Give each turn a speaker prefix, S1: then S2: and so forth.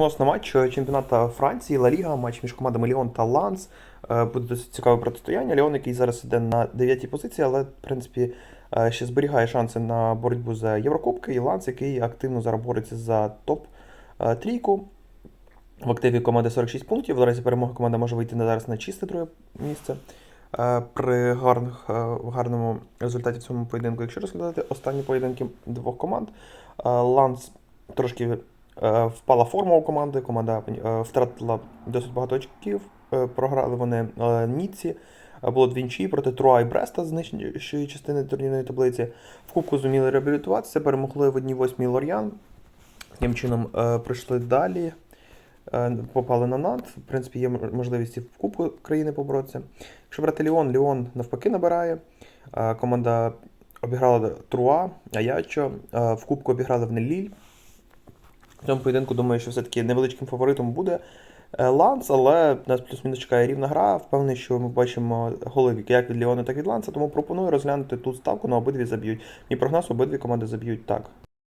S1: Голосно матч е, чемпіонату Франції, Ла Ліга, матч між командами Ліон та Ланс. Е, Буде досить цікаве протистояння. Ліон, який зараз іде на 9-й позиції, але, в принципі, е, ще зберігає шанси на боротьбу за Єврокубки. І Ланс, який активно зараз бореться за топ-трійку. В активі команди 46 пунктів. В разі перемоги команда може вийти зараз на чисте друге місце. Е, При гарних, е, гарному результаті в цьому поєдинку, якщо розглядати останні поєдинки двох команд, е, Ланс трошки е, впала форма у команди. Команда е, втратила досить багато очків. Е, Програли вони е, Ніці. Е, Було двінчі проти Труа і Бреста з нижчої частини турнірної таблиці. В Кубку зуміли реабілітуватися, перемогли в одній восьмій Лор'ян. Таким чином е, пройшли далі. Е, Попали на Нант. В принципі, є можливість в Кубку країни поборотися. Якщо брати Ліон, Ліон навпаки набирає. Е, Команда обіграла Труа, Аячо. Е, В Кубку обіграли в Неліль. В цьому поєдинку думаю, що все-таки невеличким фаворитом буде е, Ланс, але нас плюс-мінус чекає рівна гра. Впевнений, що ми бачимо голи як від Ліона, так і від Ланса, тому пропоную розглянути тут ставку на обидві заб'ють. Мій прогноз обидві команди заб'ють так.